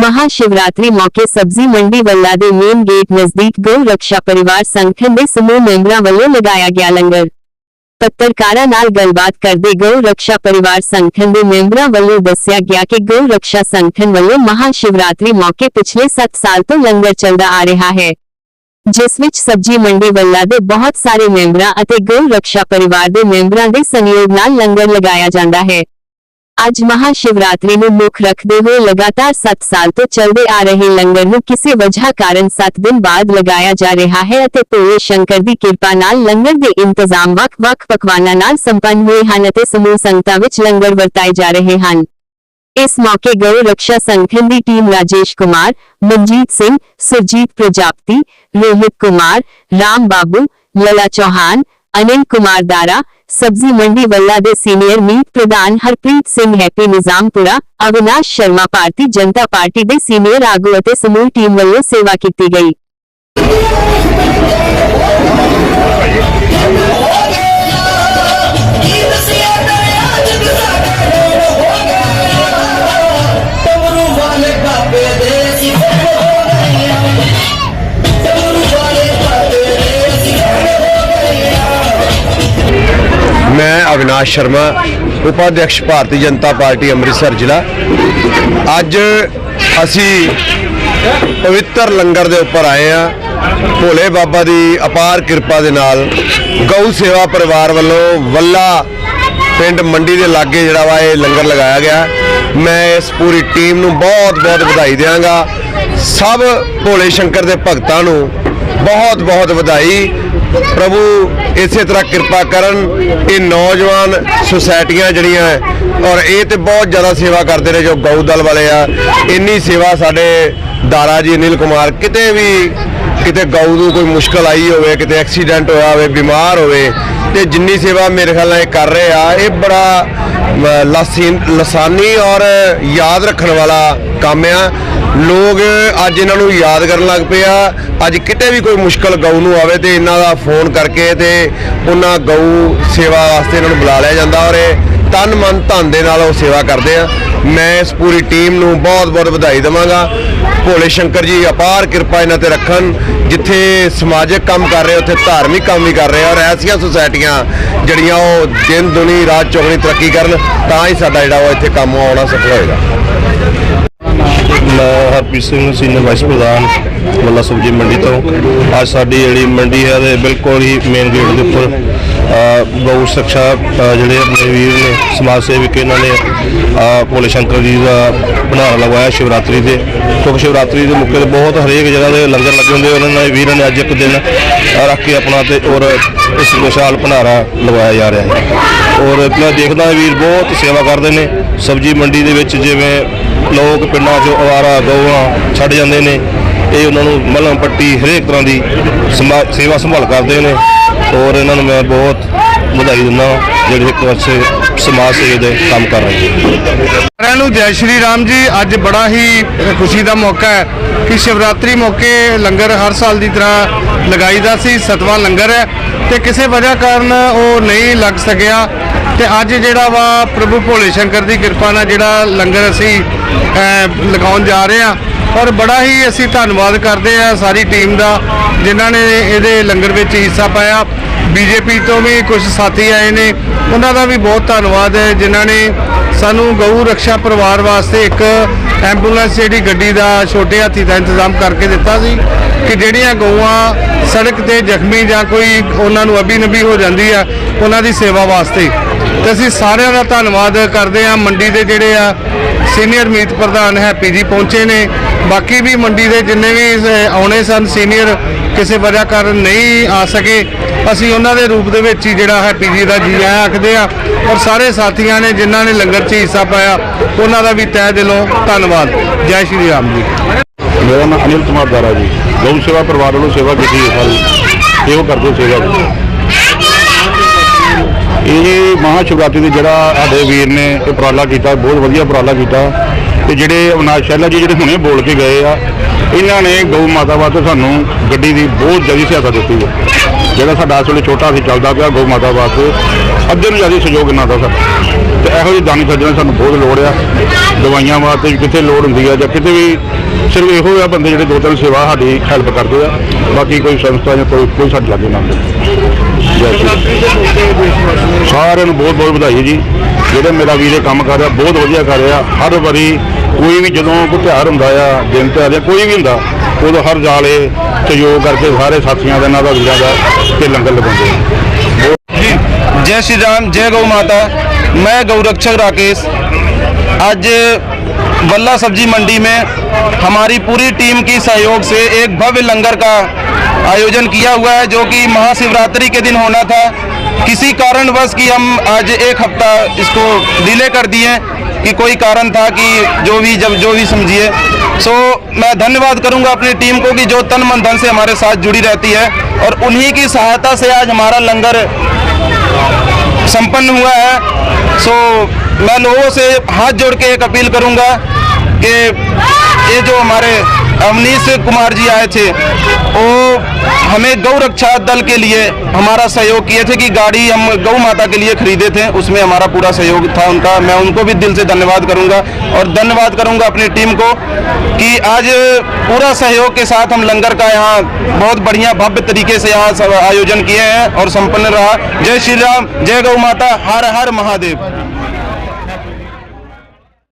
ਮਹਾਸ਼ਿਵਰਾਤਰੀ ਮੌਕੇ ਸਬਜ਼ੀ ਮੰਡੀ ਵੱਲਾ ਦੇ ਮੇਨ ਗੇਟ ਨਜ਼ਦੀਕ ਗਊ ਰੱਖਿਆ ਪਰਿਵਾਰ ਸੰਗਠਨ ਦੇ ਸਮੂਹ ਮੈਂਬਰਾਂ ਵੱਲੋਂ ਲਗਾਇਆ ਗਿਆ ਲੰਗਰ। ਪੱਤਰਕਾਰਾਂ ਨਾਲ ਗੱਲਬਾਤ ਕਰਦੇ ਗਊ ਰੱਖਿਆ ਪਰਿਵਾਰ ਸੰਗਠਨ ਦੇ ਮੈਂਬਰਾਂ ਵੱਲੋਂ ਦੱਸਿਆ ਗਿਆ ਕਿ ਗਊ ਰੱਖਿਆ ਸੰਗਠਨ ਵੱਲੋਂ ਮਹਾਸ਼ਿਵਰਾਤਰੀ ਮੌਕੇ ਪਿਛਲੇ 7 ਸਾਲ ਤੋਂ ਲੰਗਰ ਚੱਲਦਾ ਆ ਰਿਹਾ ਹੈ। ਜਿਸ ਵਿੱਚ ਸਬਜੀ ਮੰਡੀ ਵੱਲਾ ਦੇ ਬਹੁਤ ਸਾਰੇ ਮੈਂਬਰਾਂ ਅਤੇ ਗਊ ਰੱਖਿਆ ਪਰਿਵਾਰ ਦੇ ਮੈਂਬਰਾਂ ਦੇ ਸਹਿਯੋਗ ਨਾਲ ਲੰਗਰ ਲਗਾਇਆ ਜਾਂਦਾ ਹੈ। ਅੱਜ ਮਹਾਸ਼ਿਵਰਾਤਰੀ ਨੂੰ ਮੁੱਖ ਰੱਖਦੇ ਹੋਏ ਲਗਾਤਾਰ 7 ਸਾਲ ਤੋਂ ਚੱਲਦੇ ਆ ਰਹੇ ਲੰਗਰ ਨੂੰ ਕਿਸੇ ਵਜ੍ਹਾ ਕਾਰਨ 7 ਦਿਨ ਬਾਅਦ ਲਗਾਇਆ ਜਾ ਰਿਹਾ ਹੈ ਅਤੇ ਭੋਲੇ ਸ਼ੰਕਰ ਦੀ ਕਿਰਪਾ ਨਾਲ ਲੰਗਰ ਦੇ ਇੰਤਜ਼ਾਮ ਵੱਖ-ਵੱਖ ਪਕਵਾਨਾਂ ਨਾਲ ਸੰਪੰਨ ਹੋਏ ਹਨ ਅਤੇ ਸਮੂਹ ਸੰਗਤਾਂ ਵਿੱਚ ਲੰਗਰ ਵਰਤਾਏ ਜਾ ਰਹੇ ਹਨ ਇਸ ਮੌਕੇ ਗਊ ਰੱਖਿਆ ਸੰਗਠਨ ਦੀ ਟੀਮ ਰਾਜੇਸ਼ ਕੁਮਾਰ ਮਨਜੀਤ ਸਿੰਘ ਸੁਰਜੀਤ ਪ੍ਰਜਾਪਤੀ ਰੋਹਿਤ ਕੁਮਾਰ ਰਾਮ ਬਾਬੂ ਲਲਾ ਚੌਹਾਨ ਅਨਿਲ ਕੁਮਾਰ ਦਾਰਾ, ਸਬਜ਼ੀ ਮੰਡੀ ਵੱਲਾ ਦੇ ਸੀਨੀਅਰ ਮੀਤ ਪ੍ਰਧਾਨ ਹਰਪ੍ਰੀਤ ਸਿੰਘ ਹੈਪੀ, ਨਿਜ਼ਾਮਪੁਰਾ, ਅਵਿਨਾਸ਼ ਸ਼ਰਮਾ ਭਾਰਤੀ ਜਨਤਾ ਪਾਰਟੀ ਦੇ ਸੀਨੀਅਰ ਆਗੂ ਅਤੇ ਸਮੂਹ ਟੀਮ ਵੱਲੋਂ ਸੇਵਾ ਕੀਤੀ ਗਈ। ਮੈਂ ਸ਼ਰਮਾ, ਉਪਾਧਿਅਕਸ਼ ਭਾਰਤੀ ਜਨਤਾ ਪਾਰਟੀ, ਅੰਮ੍ਰਿਤਸਰ ਜ਼ਿਲ੍ਹਾ। ਅੱਜ ਅਸੀਂ ਪਵਿੱਤਰ ਲੰਗਰ ਦੇ ਉੱਪਰ ਆਏ ਆ ਭੋਲੇ ਬਾਬਾ ਦੀ ਅਪਾਰ ਕਿਰਪਾ ਦੇ ਨਾਲ ਗਊ ਸੇਵਾ ਪਰਿਵਾਰ ਵੱਲੋਂ ਵੱਲਾ ਪਿੰਡ ਮੰਡੀ ਦੇ ਲਾਗੇ ਜਿਹੜਾ ਵਾ ਇਹ ਲੰਗਰ ਲਗਾਇਆ ਗਿਆ। ਮੈਂ ਇਸ ਪੂਰੀ ਟੀਮ ਨੂੰ ਬਹੁਤ ਬਹੁਤ ਵਧਾਈ ਦਿਆਂਗਾ। ਸਭ ਭੋਲੇ ਸ਼ੰਕਰ ਦੇ ਭਗਤਾਂ ਨੂੰ ਬਹੁਤ ਬਹੁਤ ਵਧਾਈ। ਪ੍ਰਭੂ, ਇਸੇ ਤਰ੍ਹਾਂ ਕਿਰਪਾ ਕਰਨ, ਇਹ ਨੌਜਵਾਨ ਸੁਸਾਇਟੀਆਂ ਜਿਹੜੀਆਂ ਔਰ ਇਹ ਤੇ ਬਹੁਤ ਜ਼ਿਆਦਾ ਸੇਵਾ ਕਰਦੇ ਨੇ ਜੋ ਗਊ ਦਲ ਵਾਲੇ ਆ, ਇੰਨੀ ਸੇਵਾ ਸਾਡੇ ਦਾਰਾ ਜੀ ਅਨਿਲ ਕੁਮਾਰ, ਕਿਤੇ ਵੀ ਕਿਤੇ ਗਊ ਨੂੰ ਕੋਈ ਮੁਸ਼ਕਲ ਆਈ ਹੋਵੇ, ਕਿਤੇ ਐਕਸੀਡੈਂਟ ਹੋਇਆ ਹੋਵੇ, ਬਿਮਾਰ ਹੋਵੇ ਤੇ ਜਿੰਨੀ ਸੇਵਾ ਮੇਰੇ ਖਿਆਲ ਨਾਲ ਇਹ ਕਰ ਰਹੇ ਆ ਇਹ ਬੜਾ ਅਮ, ਲਾਸੀਨ ਲਸਾਨੀ ਔਰ ਯਾਦ ਰੱਖਣ ਵਾਲਾ ਕੰਮ ਆ। ਲੋਕ ਅੱਜ ਇਹਨਾਂ ਨੂੰ ਯਾਦ ਕਰਨ ਲੱਗ ਪਏ ਆ। ਅੱਜ ਕਿਤੇ ਵੀ ਕੋਈ ਮੁਸ਼ਕਲ ਗਊ ਨੂੰ ਆਵੇ ਤੇ ਇਹਨਾਂ ਦਾ ਫੋਨ ਕਰਕੇ ਤੇ ਉਹਨਾਂ ਗਊ ਸੇਵਾ ਵਾਸਤੇ ਇਹਨਾਂ ਨੂੰ ਬੁਲਾ ਲਿਆ ਜਾਂਦਾ ਔਰ ਇਹ ਤਨ ਮਨ ਧਨ ਦੇ ਨਾਲ ਉਹ ਸੇਵਾ ਕਰਦੇ ਆ। ਮੈਂ ਇਸ ਪੂਰੀ ਟੀਮ ਨੂੰ ਬਹੁਤ ਬਹੁਤ ਵਧਾਈ ਦੇਵਾਂਗਾ। ਭੋਲੇ ਸ਼ੰਕਰ ਜੀ, ਅਪਾਰ ਕਿਰਪਾ ਇਹਨਾਂ ਤੇ ਰੱਖਣ। ਜਿੱਥੇ ਸਮਾਜਿਕ ਕੰਮ ਕਰ ਰਹੇ, ਉੱਥੇ ਧਾਰਮਿਕ ਕੰਮ ਵੀ ਕਰ ਰਹੇ ਔਰ ਐਸੀਆਂ ਸੁਸਾਇਟੀਆਂ ਜਿਹੜੀਆਂ ਉਹ ਦਿਨ, ਦੁਨੀ, ਰਾਤ, ਚੌਗਣੀ ਤਰੱਕੀ ਕਰਨ, ਤਾਂ ਹੀ ਸਾਡਾ ਜਿਹੜਾ ਉਹ ਇੱਥੇ ਕੰਮ ਆਉਣਾ ਸਫਲ ਹੋਏਗਾ। ਮੈਂ ਹਰਪ੍ਰੀਤ ਸਿੰਘ ਸੀਨੀਅਰ ਵਾਈਸ ਪ੍ਰਧਾਨ ਮੱਲਾ ਸਬਜ਼ੀ ਮੰਡੀ ਤੋਂ। ਅੱਜ ਸਾਡੀ ਜਿਹੜੀ ਮੰਡੀ ਹੈ ਦੇ ਬਿਲਕੁਲ ਹੀ ਮੇਨ ਗੇਟ ਦੇ ਉੱਪਰ ਅ, ਗਊ ਸੁਰੱਖਿਆ ਜਿਹੜੇ ਆਪਣੇ ਵੀਰ ਨੇ ਸਮਾਜ ਸੇਵਕ ਇਹਨਾਂ ਨੇ ਭੋਲੇ ਸ਼ੰਕਰ ਜੀ ਦਾ ਭੰਡਾਰਾ ਲਗਵਾਇਆ ਸ਼ਿਵਰਾਤਰੀ ਦੇ ਕਿਉਂਕਿ ਸ਼ਿਵਰਾਤਰੀ ਦੇ ਮੌਕੇ ਤੇ ਬਹੁਤ ਹਰੇਕ ਜਗ੍ਹਾ ਦੇ ਲੰਗਰ ਲੱਗੇ ਹੁੰਦੇ ਉਹਨਾਂ ਨੇ ਵੀਰਾਂ ਨੇ ਅੱਜ ਇੱਕ ਦਿਨ ਰੱਖ ਕੇ ਆਪਣਾ ਤੇ ਔਰ ਇਸ ਵਿਸ਼ਾਲ ਭੰਡਾਰਾ ਲਗਵਾਇਆ ਜਾ ਰਿਹਾ ਹੈ। ਔਰ ਮੈਂ ਦੇਖਦਾ ਵੀਰ ਬਹੁਤ ਸੇਵਾ ਕਰਦੇ ਨੇ। ਸਬਜ਼ੀ ਮੰਡੀ ਦੇ ਵਿੱਚ ਜਿਵੇਂ ਲੋਕ ਪਿੰਡਾਂ 'ਚੋਂ ਅਵਾਰਾ, ਗਊਆਂ ਛੱਡ ਜਾਂਦੇ ਨੇ। ਇਹ ਉਹਨਾਂ ਨੂੰ ਮਲਮ ਪੱਟੀ ਹਰੇਕ ਤਰ੍ਹਾਂ ਦੀ ਸਮਾ- ਸੇਵਾ ਸੰਭਾਲ ਕਰਦੇ ਨੇ। ਔਰ ਇਹਨਾਂ ਨੂੰ ਮੈਂ ਬਹੁਤ ਵਧਾਈ ਦਿੰਦਾ ਜਿਹੜੇ ਇੱਕ ਅੱਛੇ ਸਮਾਜ ਸੇਵਾ ਦੇ ਕੰਮ ਕਰ ਰਹੇ ਨੇ। ਸਾਰਿਆਂ ਨੂੰ ਜੈ ਸ਼੍ਰੀ ਰਾਮ ਜੀ, ਅੱਜ ਬੜਾ ਹੀ ਖੁਸ਼ੀ ਦਾ ਮੌਕਾ ਹੈ ਕਿ ਸ਼ਿਵਰਾਤਰੀ ਮੌਕੇ ਲੰਗਰ ਹਰ ਸਾਲ ਦੀ ਤਰ੍ਹਾਂ ਲਗਾਈਦਾ ਸੀ, ਸਤਵਾਂ ਲੰਗਰ ਹੈ ਤੇ ਕਿਸੇ ਵਜ੍ਹਾ ਕਾਰਨ ਉਹ ਨਹੀਂ ਲੱਗ ਸਕਿਆ ਤੇ ਅੱਜ ਜਿਹੜਾ ਵਾ ਪ੍ਰਭੂ ਭੋਲੇ ਸ਼ੰਕਰ ਦੀ ਕਿਰਪਾ ਨਾਲ ਜਿਹੜਾ ਲੰਗਰ ਅਸੀਂ ਲਗਾਉਣ ਜਾ ਰਹੇ ਹਾਂ। ਔਰ ਬੜਾ ਹੀ ਅਸੀਂ ਧੰਨਵਾਦ ਕਰਦੇ ਆ ਸਾਰੀ ਟੀਮ ਦਾ, ਜਿਨ੍ਹਾਂ ਨੇ ਇਹਦੇ ਲੰਗਰ ਵਿੱਚ ਹਿੱਸਾ ਪਾਇਆ। ਬੀਜੇਪੀ ਤੋਂ ਵੀ ਕੁਝ ਸਾਥੀ ਆਏ ਨੇ। ਉਹਨਾਂ ਦਾ ਵੀ ਬਹੁਤ ਧੰਨਵਾਦ ਹੈ, ਜਿਨ੍ਹਾਂ ਨੇ ਸਾਨੂੰ ਗਊ ਰੱਖਿਆ ਪਰਿਵਾਰ ਵਾਸਤੇ ਇੱਕ ਐਂਬੂਲੈਂਸ ਜਿਹੜੀ ਗੱਡੀ ਦਾ ਛੋਟੇ ਹਾਥੀ ਦਾ ਇੰਤਜ਼ਾਮ ਕਰਕੇ ਦਿੱਤਾ ਸੀ ਕਿ ਜਿਹੜੀਆਂ ਗਊਆਂ ਸੜਕ ਤੇ ਜ਼ਖਮੀ ਜਾਂ ਕੋਈ ਉਹਨਾਂ ਨੂੰ ਅਬੀ ਨਬੀ ਹੋ ਜਾਂਦੀ ਆ, ਉਹਨਾਂ ਦੀ ਸੇਵਾ ਵਾਸਤੇ। ਤੇ ਅਸੀਂ ਸਾਰਿਆਂ ਦਾ ਧੰਨਵਾਦ ਕਰਦੇ ਆ ਮੰਡੀ ਦੇ ਜਿਹੜੇ ਆ ਸੀਨੀਅਰ ਮੀਤ ਪ੍ਰਧਾਨ ਹੈਪੀ ਜੀ ਪਹੁੰਚੇ ਨੇ। ਬਾਕੀ ਵੀ ਮੰਡੀ ਦੇ ਜਿੰਨੇ ਵੀ ਆਉਣੇ ਸਨ, ਸੀਨੀਅਰ ਕਿਸੇ ਵਜ੍ਹਾ ਕਾਰਨ ਨਹੀਂ ਆ ਸਕੇ, ਅਸੀਂ ਉਹਨਾਂ ਦੇ ਰੂਪ ਦੇ ਵਿੱਚ ਹੀ ਜਿਹੜਾ ਹੈਪੀ ਜੀ ਦਾ ਜੀ ਆਇਆਂ ਆਖਦੇ ਆ, ਔਰ ਸਾਰੇ ਸਾਥੀਆਂ ਨੇ ਜਿਨ੍ਹਾਂ ਨੇ ਲੰਗਰ 'ਚ ਹਿੱਸਾ ਪਾਇਆ, ਉਹਨਾਂ ਦਾ ਵੀ ਤਹਿ ਦਿਲੋਂ ਧੰਨਵਾਦ। ਜੈ ਸ਼੍ਰੀ ਰਾਮ ਜੀ। ਮੇਰਾ ਨਾਮ ਅਨਿਲ ਕੁਮਾਰ ਦਾਰਾ ਜੀ। ਗਊ ਸੇਵਾ ਪਰਿਵਾਰ ਵੱਲੋਂ ਸੇਵਾ ਕੀਤੀ ਹੈ ਸਾਰੀ। ਇਹੋ ਕਰਦੇ ਸੇਵਾ ਜੀ। ਇਹ ਮਹਾ ਸ਼ਿਵਰਾਤਰੀ ਦੇ ਜਿਹੜਾ ਸਾਡੇ ਵੀਰ ਨੇ ਇਹ ਉਪਰਾਲਾ ਕੀਤਾ, ਬਹੁਤ ਵਧੀਆ ਉਪਰਾਲਾ ਕੀਤਾ। ਤੇ ਜਿਹੜੇ ਅਵਨਾਸ਼ ਸ਼ੈਲਾ ਜੀ ਜਿਹੜੇ ਹੁਣੇ ਬੋਲ ਕੇ ਗਏ ਆ ਇਹਨਾਂ ਨੇ ਗਊ ਮਾਤਾ ਵਾਸਤੇ ਸਾਨੂੰ ਗੱਡੀ ਦੀ ਬਹੁਤ ਜ਼ਿਆਦਾ ਸਹਾਇਤਾ ਦਿੱਤੀ ਹੈ। ਜਿਹੜਾ ਸਾਡਾ ਇਸ ਵੇਲੇ ਛੋਟਾ ਸੀ, ਚੱਲਦਾ ਪਿਆ ਗਊ ਮਾਤਾ ਵਾਸਤੇ, ਅੱਧੇ ਨੂੰ ਜ਼ਿਆਦਾ ਸਹਿਯੋਗ ਇਹਨਾਂ ਦਾ ਸਾਡਾ ਤੇ ਇਹੋ ਜਿਹੇ ਦਾਨੀ ਸੱਜਣਾ ਸਾਨੂੰ ਬਹੁਤ ਲੋੜ ਆ। ਦਵਾਈਆਂ ਵਾਸਤੇ ਵੀ ਕਿਤੇ ਲੋੜ ਹੁੰਦੀ ਆ ਜਾਂ ਕਿਤੇ ਵੀ ਸਿਰਫ ਇਹੋ ਆ ਬੰਦੇ ਜਿਹੜੇ ਦੋ ਤਿੰਨ ਸੇਵਾ ਸਾਡੀ ਹੈਲਪ ਕਰਦੇ ਆ। ਬਾਕੀ ਕੋਈ ਸੰਸਥਾ ਜਾਂ ਕੋਈ ਕੋਈ ਸਾਡੇ ਲਾਗੇ ਨਾ ਹੁੰਦੇ ਜੈ ਸਾਰਿਆਂ ਨੂੰ ਬਹੁਤ ਬਹੁਤ ਵਧਾਈ ਜੀ। ਜਿਹੜੇ ਮੇਰਾ ਵੀਰ ਇਹ ਕੰਮ ਕਰ ਰਿਹਾ ਬਹੁਤ ਵਧੀਆ ਕਰ ਰਿਹਾ ਹਰ ਵਾਰੀ ਕੋਈ ਵੀ ਜਦੋਂ ਕੋਈ ਤਿਉਹਾਰ ਹੁੰਦਾ ਆ ਦਿਨ ਤਿਉਹਾਰ ਜਾਂ ਕੋਈ ਵੀ ਹੁੰਦਾ ਉਦੋਂ ਹਰ ਜਾਲੇ ਸਹਿਯੋਗ ਕਰਕੇ ਸਾਰੇ ਸਾਥੀਆਂ ਦੇ ਨਾਲ ਦਾ ਵੀਰਾਂ ਦਾ ਤੇ ਲੰਗਰ ਲਗਾਉਂਦੇ ਆ जय श्री राम जय गौ माता मैं गौरक्षक राकेश आज बल्ला सब्जी मंडी में हमारी पूरी टीम की सहयोग से एक भव्य लंगर का आयोजन किया हुआ है जो कि महाशिवरात्रि के दिन होना था किसी कारणवश कि हम आज एक हफ़्ता इसको डिले कर दिए कि कोई कारण था कि जो भी जब जो भी समझिए। सो मैं धन्यवाद करूँगा अपनी टीम को कि जो तन मन धन से हमारे साथ जुड़ी रहती है और उन्हीं की सहायता से आज हमारा लंगर संपन्न हुआ है। सो मैं लोगों से हाथ जोड़ के एक अपील करूँगा कि ये जो हमारे अवनीश कुमार जी आए थे, वो हमें गौ रक्षा दल के लिए हमारा सहयोग किए थे कि गाड़ी हम गौ माता के लिए खरीदे थे, उसमें हमारा पूरा सहयोग था उनका। मैं उनको भी दिल से धन्यवाद करूँगा और धन्यवाद करूँगा अपनी टीम को कि आज पूरा सहयोग के साथ हम लंगर का यहाँ बहुत बढ़िया भव्य तरीके से यहाँ आयोजन किए हैं और संपन्न रहा। जय श्री राम, जय गौ माता, हर हर महादेव।